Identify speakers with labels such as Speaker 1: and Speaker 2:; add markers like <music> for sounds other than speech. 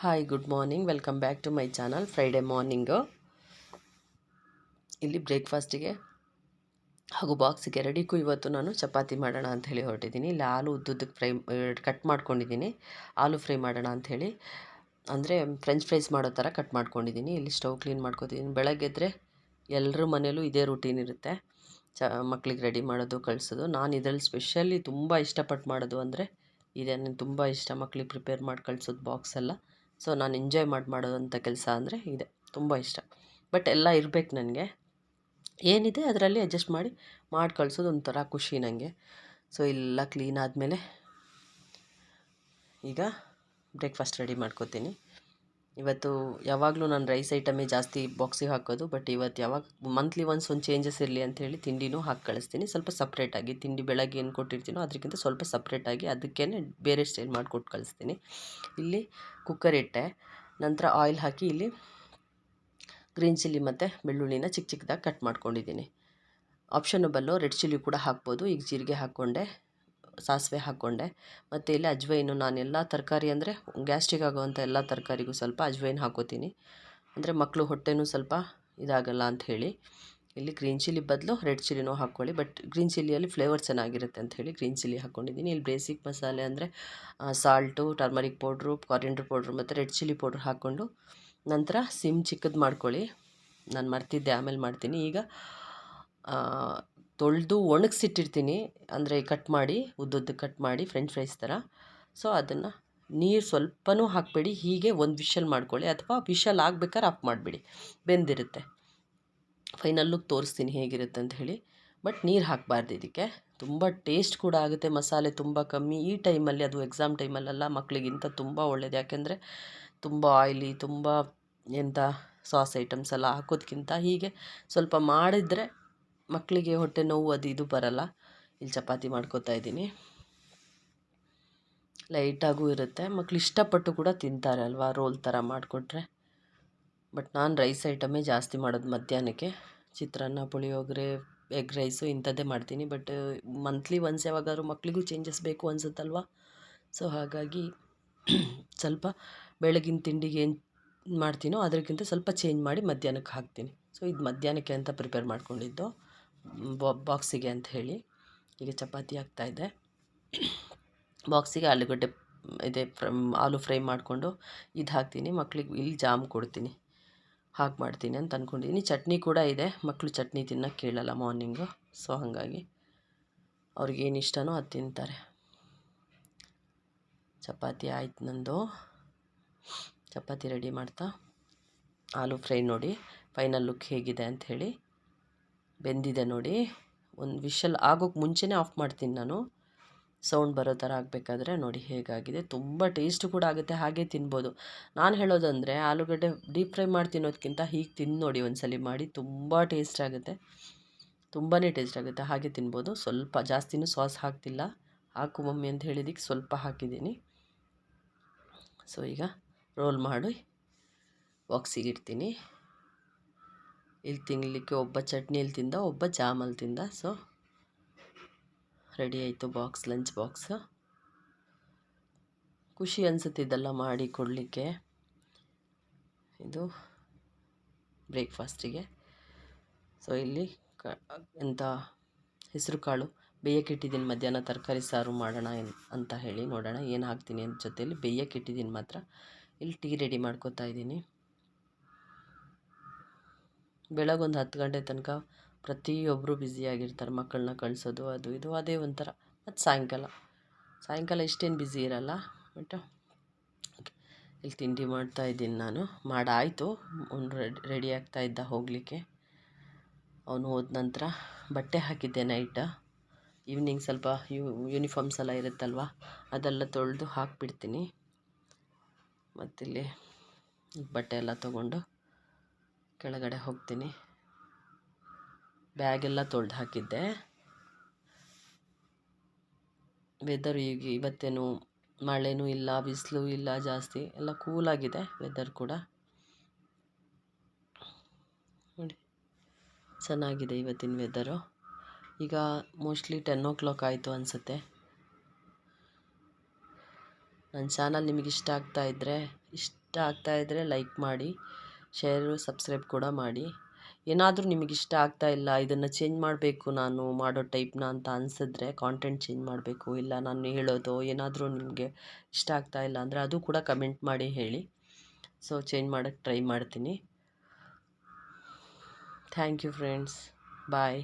Speaker 1: Hi good morning welcome back to my channel Friday morning ಇಲ್ಲಿ ಬ್ರೇಕ್ಫಾಸ್ಟಿಗೆ ಹಾಗೂ ಬಾಕ್ಸಿಗೆ ಎರಡಕ್ಕೂ ಇವತ್ತು ನಾನು ಚಪಾತಿ ಮಾಡೋಣ ಹೇಳಿ ಹೊರಟಿದ್ದೀನಿ. ಇಲ್ಲಿ ಆಲೂ ಉದ್ದುದ್ದಕ್ಕೆ ಫ್ರೈ ಕಟ್ ಮಾಡ್ಕೊಂಡಿದ್ದೀನಿ. ಆಲೂ ಫ್ರೈ ಮಾಡೋಣ ಅಂಥೇಳಿ ಅಂದರೆ ಫ್ರೆಂಚ್ ಫ್ರೈಸ್ ಮಾಡೋ ಥರ ಕಟ್ ಮಾಡ್ಕೊಂಡಿದ್ದೀನಿ. ಇಲ್ಲಿ ಸ್ಟವ್ ಕ್ಲೀನ್ ಮಾಡ್ಕೊತಿದ್ದೀನಿ. ಬೆಳಗ್ಗೆ ಎದ್ದರೆ ಎಲ್ಲರ ಮನೇಲೂ ಇದೇ ರೂಟೀನ್ ಇರುತ್ತೆ. ಚ, ಮಕ್ಳಿಗೆ ರೆಡಿ ಮಾಡೋದು, ಕಳಿಸೋದು. ನಾನು ಇದರಲ್ಲಿ ಸ್ಪೆಷಲಿ ತುಂಬ ಇಷ್ಟಪಟ್ಟು ಮಾಡೋದು ಅಂದರೆ, ಇದೇ ನನಗೆ ತುಂಬ ಇಷ್ಟ ಮಕ್ಳಿಗೆ ಪ್ರಿಪೇರ್ ಮಾಡಿ ಕಳ್ಸೋದು ಬಾಕ್ಸ್ ಎಲ್ಲ. ಸೊ ನಾನು ಎಂಜಾಯ್ ಮಾಡಿ ಮಾಡೋದಂಥ ಕೆಲಸ ಅಂದರೆ ಇದೆ, ತುಂಬ ಇಷ್ಟ. ಬಟ್ ಎಲ್ಲ ಇರಬೇಕು ನನಗೆ. ಏನಿದೆ ಅದರಲ್ಲಿ ಅಡ್ಜಸ್ಟ್ ಮಾಡಿ ಮಾಡಿ ಕಳ್ಸೋದು ಒಂಥರ ಖುಷಿ ನನಗೆ ಸೊ ಎಲ್ಲ ಕ್ಲೀನ್ ಆದಮೇಲೆ ಈಗ ಬ್ರೇಕ್ಫಾಸ್ಟ್ ರೆಡಿ ಮಾಡ್ಕೋತೀನಿ. ಇವತ್ತು ಯಾವಾಗಲೂ ನಾನು ರೈಸ್ ಐಟಮೇ ಜಾಸ್ತಿ ಬಾಕ್ಸಿಗೆ ಹಾಕೋದು, ಬಟ್ ಇವತ್ತು ಯಾವಾಗ ಮಂತ್ಲಿ ಒನ್ಸ್ ಒಂದು ಚೇಂಜಸ್ ಇರಲಿ ಅಂಥೇಳಿ ತಿಂಡಿನೂ ಹಾಕಿ ಕಳಿಸ್ತೀನಿ. ಸ್ವಲ್ಪ ಸಪ್ರೇಟಾಗಿ ತಿಂಡಿ ಬೆಳಗ್ಗೆ ಏನು ಕೊಟ್ಟಿರ್ತೀನೋ ಅದಕ್ಕಿಂತ ಸ್ವಲ್ಪ ಸಪ್ರೇಟಾಗಿ ಅದಕ್ಕೇ ಬೇರೆ ಸ್ಟೈಲ್ ಮಾಡಿಕೊಟ್ಟು ಕಳಿಸ್ತೀನಿ. ಇಲ್ಲಿ ಕುಕ್ಕರ್ ಇಟ್ಟೆ, ನಂತರ ಆಯಿಲ್ ಹಾಕಿ ಇಲ್ಲಿ ಗ್ರೀನ್ ಚಿಲ್ಲಿ ಮತ್ತು ಬೆಳ್ಳುಳ್ಳಿನ ಚಿಕ್ಕ ಚಿಕ್ಕದಾಗಿ ಕಟ್ ಮಾಡ್ಕೊಂಡಿದ್ದೀನಿ. ಆಪ್ಷನಬಲ್ಲು ರೆಡ್ ಚಿಲ್ಲಿ ಕೂಡ ಹಾಕ್ಬೋದು. ಈಗ ಜೀರಿಗೆ ಹಾಕ್ಕೊಂಡೆ. ಸಾಸಿವೆ ಹಾಕ್ಕೊಂಡೆ. ಮತ್ತು ಇಲ್ಲಿ ಅಜ್ವೈನು ನಾನು ಎಲ್ಲ ತರಕಾರಿ ಅಂದರೆ ಗ್ಯಾಸ್ಟ್ರಿಕ್ ಆಗುವಂಥ ಎಲ್ಲ ತರಕಾರಿಗೂ ಸ್ವಲ್ಪ ಅಜ್ವೈನ್ ಹಾಕೋತೀನಿ. ಅಂದರೆ ಮಕ್ಕಳು ಹೊಟ್ಟೆನೂ ಸ್ವಲ್ಪ ಇದಾಗಲ್ಲ ಅಂತ ಹೇಳಿ. ಇಲ್ಲಿ ಗ್ರೀನ್ ಚಿಲ್ಲಿ ಬದಲು ರೆಡ್ ಚಿಲ್ಲಿನೂ ಹಾಕ್ಕೊಳ್ಳಿ. ಬಟ್ ಗ್ರೀನ್ ಚಿಲ್ಲಿಯಲ್ಲಿ ಫ್ಲೇವರ್ ಚೆನ್ನಾಗಿರುತ್ತೆ ಅಂತ ಹೇಳಿ ಗ್ರೀನ್ ಚಿಲ್ಲಿ ಹಾಕ್ಕೊಂಡಿದ್ದೀನಿ. ಇಲ್ಲಿ ಬೇಸಿಕ್ ಮಸಾಲೆ ಅಂದರೆ salt turmeric powder coriander powder ಮತ್ತು ರೆಡ್ ಚಿಲ್ಲಿ ಪೌಡ್ರ್ ಹಾಕ್ಕೊಂಡು ನಂತರ ಸಿಮ್ ಚಿಕ್ಕದು ಮಾಡ್ಕೊಳ್ಳಿ. ನಾನು ಮರ್ತಿದ್ದೆ, ಆಮೇಲೆ ಮಾಡ್ತೀನಿ. ಈಗ ತೊಳೆದು ಒಣಗಿಸಿಟ್ಟಿರ್ತೀನಿ. ಅಂದರೆ ಕಟ್ ಮಾಡಿ ಉದ್ದುದ್ದಕ್ಕೆ ಕಟ್ ಮಾಡಿ ಫ್ರೆಂಚ್ ಫ್ರೈಸ್ ಥರ ಸೊ ಅದನ್ನು ನೀರು ಸ್ವಲ್ಪನೂ ಹಾಕಬೇಡಿ. ಹೀಗೆ ಒಂದು ವಿಷಲ್ ಮಾಡ್ಕೊಳ್ಳಿ. ಅಥವಾ ವಿಷಲ್ ಆಗ್ಬೇಕಾದ್ರೆ ಆಫ್ ಮಾಡಿಬಿಡಿ. ಬೆಂದಿರುತ್ತೆ. ಫೈನಲ್ ಲುಕ್ ತೋರಿಸ್ತೀನಿ ಹೇಗಿರುತ್ತೆ ಅಂತ ಹೇಳಿ. ಬಟ್ ನೀರು ಹಾಕಬಾರ್ದು ಇದಕ್ಕೆ. ತುಂಬ ಟೇಸ್ಟ್ ಕೂಡ ಆಗುತ್ತೆ. ಮಸಾಲೆ ತುಂಬ ಕಮ್ಮಿ. ಈ ಟೈಮಲ್ಲಿ ಅದು ಎಕ್ಸಾಮ್ ಟೈಮಲ್ಲೆಲ್ಲ ಮಕ್ಕಳಿಗಿಂತ ತುಂಬ ಒಳ್ಳೆಯದು ಯಾಕೆಂದರೆ ತುಂಬ ಆಯಿಲಿ ತುಂಬ ಎಂಥ ಸಾಸ್ ಐಟಮ್ಸ್ ಎಲ್ಲ ಹಾಕೋದ್ಕಿಂತ ಹೀಗೆ ಸ್ವಲ್ಪ ಮಾಡಿದರೆ ಮಕ್ಕಳಿಗೆ ಹೊಟ್ಟೆ ನೋವು ಅದು ಇದು ಬರಲ್ಲ. ಇಲ್ಲಿ ಚಪಾತಿ ಮಾಡ್ಕೋತಾ ಇದ್ದೀನಿ. ಲೈಟಾಗೂ ಇರುತ್ತೆ. ಮಕ್ಳು ಇಷ್ಟಪಟ್ಟು ಕೂಡ ತಿಂತಾರೆ ಅಲ್ವಾ? ರೋಲ್ ಥರ ಮಾಡಿಕೊಟ್ರೆ. ಬಟ್ ನಾನು ರೈಸ್ ಐಟಮೇ ಜಾಸ್ತಿ ಮಾಡೋದು ಮಧ್ಯಾಹ್ನಕ್ಕೆ. ಚಿತ್ರಾನ್ನ, ಪುಳಿಯೋಗರೆ ಎಗ್ ರೈಸು ಇಂಥದ್ದೇ ಮಾಡ್ತೀನಿ. ಬಟ್ ಮಂತ್ಲಿ ಒನ್ಸ್ ಯಾವಾಗಾದ್ರೂ ಮಕ್ಕಳಿಗೂ ಚೇಂಜಸ್ ಬೇಕು ಅನ್ಸುತ್ತಲ್ವ? ಸೊ ಹಾಗಾಗಿ <clears throat> ಸ್ವಲ್ಪ ಬೆಳಗಿನ ತಿಂಡಿಗೆ ಏನು ಮಾಡ್ತೀನೋ ಅದಕ್ಕಿಂತ ಸ್ವಲ್ಪ ಚೇಂಜ್ ಮಾಡಿ ಮಧ್ಯಾಹ್ನಕ್ಕೆ ಹಾಕ್ತೀನಿ. ಸೊ ಇದು ಮಧ್ಯಾಹ್ನಕ್ಕೆ ಅಂತ ಪ್ರಿಪೇರ್ ಮಾಡ್ಕೊಂಡಿದ್ದು. ಬಾಕ್ಸಿಗೆ ಅಂತ ಹೇಳಿ ಈಗ ಚಪಾತಿ ಹಾಕ್ತಾಯಿದ್ದೆ ಬಾಕ್ಸಿಗೆ ಆಲೂಗಡ್ಡೆ ಇದೆ ಆಲೂ ಫ್ರೈ ಮಾಡಿಕೊಂಡು ಇದು ಹಾಕ್ತೀನಿ. ಮಕ್ಳಿಗೆ ಇಲ್ಲಿ ಜಾಮ್ ಕೊಡ್ತೀನಿ. ಹಾಕಿ ಮಾಡ್ತೀನಿ ಅಂತ ಅಂದ್ಕೊಂಡಿದ್ದೀನಿ ಚಟ್ನಿ ಕೂಡ ಇದೆ. ಮಕ್ಕಳು ಚಟ್ನಿ ತಿನ್ನೋಕ್ಕೆ ಕೇಳಲ್ಲ ಮಾರ್ನಿಂಗು. ಸೊ, ಹಾಗಾಗಿ ಅವ್ರಿಗೇನು ಇಷ್ಟನೋ ಅದು ತಿಂತಾರೆ. ಚಪಾತಿ ಆಯ್ತು ನಂದು. ಚಪಾತಿ ರೆಡಿ ಮಾಡ್ತಾ, ಆಲೂ ಫ್ರೈ ನೋಡಿ, ಫೈನಲ್ ಲುಕ್ ಹೇಗಿದೆ ಅಂಥೇಳಿ ಬೆಂದಿದೆ ನೋಡಿ. ಒಂದು ವಿಷಲ್ ಆಗೋಕ್ಕೆ ಮುಂಚೆನೇ ಆಫ್ ಮಾಡ್ತೀನಿ ನಾನು. ಸೌಂಡ್ ಬರೋ ಥರ ಆಗಬೇಕಾದ್ರೆ ನೋಡಿ ಹೇಗಾಗಿದೆ. ತುಂಬ ಟೇಸ್ಟ್ ಕೂಡ ಆಗುತ್ತೆ, ಹಾಗೆ ತಿನ್ಬೋದು. ನಾನು ಹೇಳೋದಂದರೆ ಆಲೂಗಡ್ಡೆ ಡೀಪ್ ಫ್ರೈ ಮಾಡಿ ತಿನ್ನೋದಕ್ಕಿಂತ ಹೀಗೆ ತಿಂದು ನೋಡಿ ಒಂದ್ಸಲಿ ಮಾಡಿ, ತುಂಬ ಟೇಸ್ಟ್ ಆಗುತ್ತೆ. ತುಂಬಾ ಟೇಸ್ಟ್ ಆಗುತ್ತೆ, ಹಾಗೆ ತಿನ್ಬೋದು. ಸ್ವಲ್ಪ ಜಾಸ್ತಿನೂ ಸಾಸ್ ಹಾಕ್ತಿಲ್ಲ. ಹಾಕು ಮಮ್ಮಿ ಅಂತ ಹೇಳಿದಕ್ಕೆ ಸ್ವಲ್ಪ ಹಾಕಿದ್ದೀನಿ. ಸೊ ಈಗ ರೋಲ್ ಮಾಡಿ ಬಾಕ್ಸಿಗೆ ಇಡ್ತೀನಿ. ಇಲ್ಲಿ ತಿನ್ನಲಿಕ್ಕೆ ಒಬ್ಬ ಚಟ್ನಿಯಲ್ಲಿ ತಿಂದ, ಒಬ್ಬ ಜಾಮಲ್ಲಿ ತಿಂದ. ಸೊ ರೆಡಿ ಆಯಿತು ಬಾಕ್ಸ್ ಲಂಚ್ ಬಾಕ್ಸ್ ಖುಷಿ ಅನಿಸುತ್ತೆ ಇದೆಲ್ಲ ಮಾಡಿ ಕೊಡಲಿಕ್ಕೆ. ಇದು ಬ್ರೇಕ್ಫಾಸ್ಟಿಗೆ ಸೊ ಇಲ್ಲಿ ಕ ಎಂಥ ಹೆಸರು ಕಾಳು? ಬೇಯಕ್ಕಿಟ್ಟಿದ್ದೀನಿ ಮಧ್ಯಾಹ್ನ ತರಕಾರಿ ಸಾರು ಮಾಡೋಣ ಅಂತ ಹೇಳಿ ನೋಡೋಣ, ಏನು ಹಾಕ್ತೀನಿ ಅಂತ ಜೊತೆಯಲ್ಲಿ ಬೇಯಕ್ಕಿಟ್ಟಿದ್ದೀನಿ ಮಾತ್ರ. ಇಲ್ಲಿ ಟೀ ರೆಡಿ ಮಾಡ್ಕೋತಾ ಇದ್ದೀನಿ. ಬೆಳಗೊಂದು ಹತ್ತು ಗಂಟೆ ತನಕ ಪ್ರತಿಯೊಬ್ಬರು ಬ್ಯುಸಿಯಾಗಿರ್ತಾರೆ ಮಕ್ಕಳನ್ನ ಕಳಿಸೋದು, ಅದು ಇದು, ಅದೇ ಒಂಥರ. ಮತ್ತು ಸಾಯಂಕಾಲ. ಸಾಯಂಕಾಲ ಇಷ್ಟೇನು ಬ್ಯುಸಿ ಇರಲ್ಲ ಬಟ್ ಇಲ್ಲಿ ತಿಂಡಿ ಮಾಡ್ತಾ ಇದ್ದೀನಿ ನಾನು. ಮಾಡಾಯಿತು. ಅವ್ನು ರೆಡಿ ರೆಡಿ ಆಗ್ತಾ ಇದ್ದ ಹೋಗಲಿಕ್ಕೆ. ಅವನು ಹೋದ ನಂತರ ಬಟ್ಟೆ ಹಾಕಿದ್ದೆ ನೈಟ್ ಈವ್ನಿಂಗ್ ಸ್ವಲ್ಪ ಯು ಯೂನಿಫಾರ್ಮ್ಸ್ ಎಲ್ಲ ಇರುತ್ತಲ್ವ, ಅದೆಲ್ಲ ತೊಳೆದು ಹಾಕಿಬಿಡ್ತೀನಿ. ಮತ್ತಿಲ್ಲಿ ಬಟ್ಟೆ ಎಲ್ಲ ತೊಗೊಂಡು ಕೆಳಗಡೆ ಹೋಗ್ತೀನಿ. ಬ್ಯಾಗೆಲ್ಲ ತೊಳೆದು ಹಾಕಿದ್ದೆ. ವೆದರ್ ಈಗ ಇವತ್ತೇನು ಮಳೆನೂ ಇಲ್ಲ, ಬಿಸಿಲು ಇಲ್ಲ, ಜಾಸ್ತಿ ಎಲ್ಲ ಕೂಲಾಗಿದೆ ವೆದರ್ ಕೂಡ. ನೋಡಿ, ಚೆನ್ನಾಗಿದೆ ಇವತ್ತಿನ ವೆದರು ಈಗ ಮೋಸ್ಟ್ಲಿ ಟೆನ್ ಓ ಕ್ಲಾಕ್ ಆಯಿತು ಅನಿಸುತ್ತೆ. ನನ್ನ ಚಾನಲ್ ನಿಮಗೆ ಇಷ್ಟ ಆಗ್ತಾ ಇದ್ದರೆ ಇಷ್ಟ ಆಗ್ತಾ ಇದ್ದರೆ ಲೈಕ್ ಮಾಡಿ. ಶೇರು, ಸಬ್ಸ್ಕ್ರೈಬ್ ಕೂಡ ಮಾಡಿ. ಏನಾದರೂ ಇಷ್ಟ ಆಗ್ತಾ ಇಲ್ಲ, ಇದನ್ನು ಚೇಂಜ್ ಮಾಡಬೇಕು ನಾನು ಮಾಡೋ ಟೈಪ್ನ ಅಂತ ಅನಿಸಿದ್ರೆ ಕಾಂಟೆಂಟ್ ಚೇಂಜ್ ಮಾಡಬೇಕು, ಇಲ್ಲ ನಾನು ಹೇಳೋದು ಏನಾದರೂ ನಿಮಗೆ ಇಷ್ಟ ಆಗ್ತಾ ಇಲ್ಲ ಅಂದರೆ ಅದು ಕೂಡ ಕಮೆಂಟ್ ಮಾಡಿ ಹೇಳಿ. ಸೊ ಚೇಂಜ್ ಮಾಡೋಕ್ಕೆ ಟ್ರೈ ಮಾಡ್ತೀನಿ. Thank you friends bye